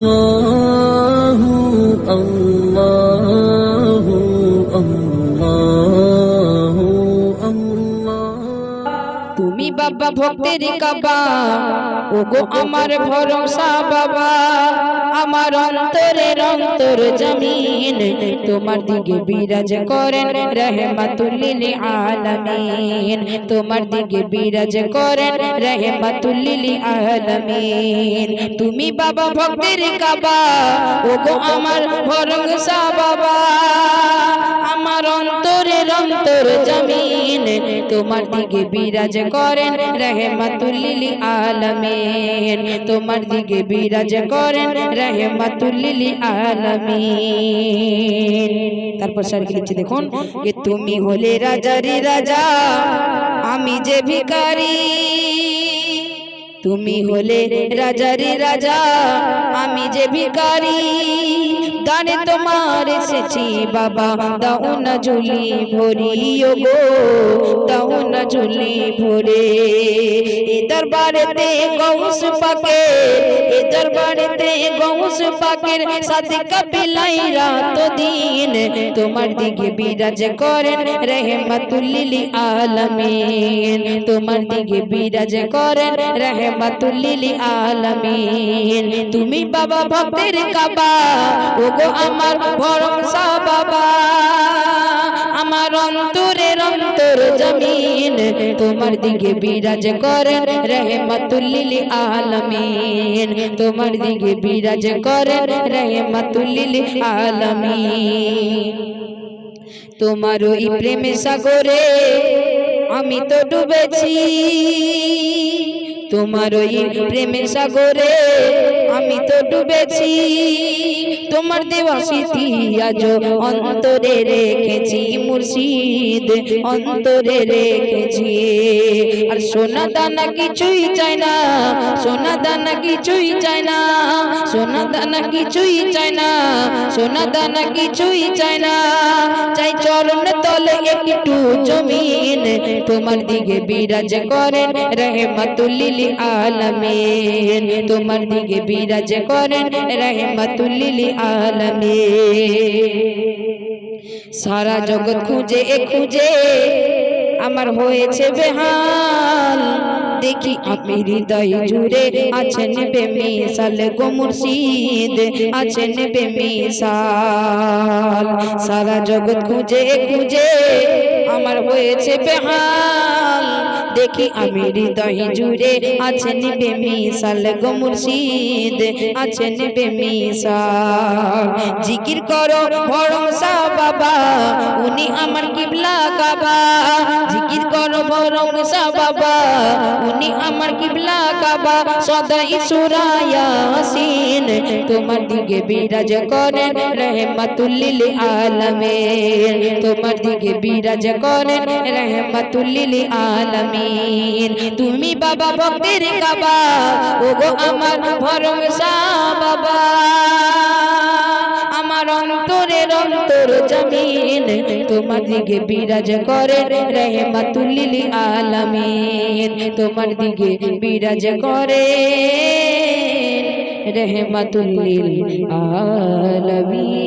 الله الله الله الله তুমি বাবা ভক্তের কাবা ওগো আমার ভরসা বাবা আমার অন্তরের অন্তর জমিন। তোমার দিকে বিরাজ করেন রহমাতুল্লিল আলামিন। তোমার দিকে বিরাজ করেন রহমাতুল্লিল আলামিন। তুমি বাবা ভক্তির কাবা, ওগো আমার ভরসা বাবা। আমার অন্তরের অন্তর জমিন। তোমার দিকে বিরাজ করেন রহমাতুল্লিল আলামিন। তোমার দিকে বিরাজ করেন রহমাতুল্লিল আলামিন। তারপর স্যার কি দেখুন যে তুমি হলে রাজারি রাজা, আমি যে ভিখারি। তুমি হলে রাজারি রাজা, আমি যে ভিখারি, দানে তোমার এসেছি বাবা, দাও না ঝুলি ভরি গো দাও না ঝুলি ভরে। এ দরবারেতে গৌস পাকে এ দরবারেতে গৌস পাকের সাথে কপিলাই রাত দিন। তোমার দিকে বিরাজ করেন রহমাতুল্লিল আলামিন। তোমার দিকে বিরাজ করেন রহমাতুল্লিল আলামিন। তুমি বাবা ভক্তের কাবা আমার ভরসা বাবা। আমার অন্তরের অন্তর জমিন, তোমার দিকে বিরাজ করেন রহমাতুল্লিল আলামিন। তোমার দিকে বিরাজ করেন রহমাতুল্লিল আলামিন। তোমার ওই প্রেমে সাগরে আমি তো ডুবেছি। তোমার ওই প্রেমে সাগরে আমি তো ডুবেছি। তোমার দেওয়া স্মৃতি আজ অন্তরে রেখেছি, মুর্শিদ, অন্তরে রেখেছি। সোনা দানা কিছুই চাই না সোনা দানা কিছুই চাই না সোনা দানা কিছুই চাই না সোনা দানা কিছুই চাই না। চাই চরণ তলে একটু জমিন, তোমার দিকে বিরাজ করেন রহমাতুল্লিল আলামিন। তোমার দিকে বিরাজ করেন রহমাতুল্লিল আলামিন। সারা জগৎ খুঁজে খুঁজে আমার হয়েছে বেহাল। দেখি আমি হৃদয় জুড়ে আছেন বেমিশাল গো মুর্শিদ, আছেন বেমিসাল। সারা জগৎ খুঁজে খুঁজে আমার হয়েছে বেহাল। দেখি আমি হৃদয় জুড়ে আছেন বেমিসাল গো মুর্শিদ, আছেন বেমিসাল জিকির করো ভরসা বাবা, উনি আমার কিবলা কাবা। জিকির করো ভরসা বাবা, উনি আমার কিবলা কাবা। সদাই সুরায়াসিন তোমার দিকে বিরাজ করেন রহমাতুল্লিল আলামিন। তোমার দিকে বিরাজ করেন রহমাতুল্লিল আলামিন। তুমি বাবা ভক্তের কাবা, ওগো আমার ভরসা বাবা। অন্তর জমিন তোমার দিকে বিরাজ করে রহমাতুল্লিল আলামিন। তোমার দিকে বিরাজ করে রহমাতুল্লিল আলামিন।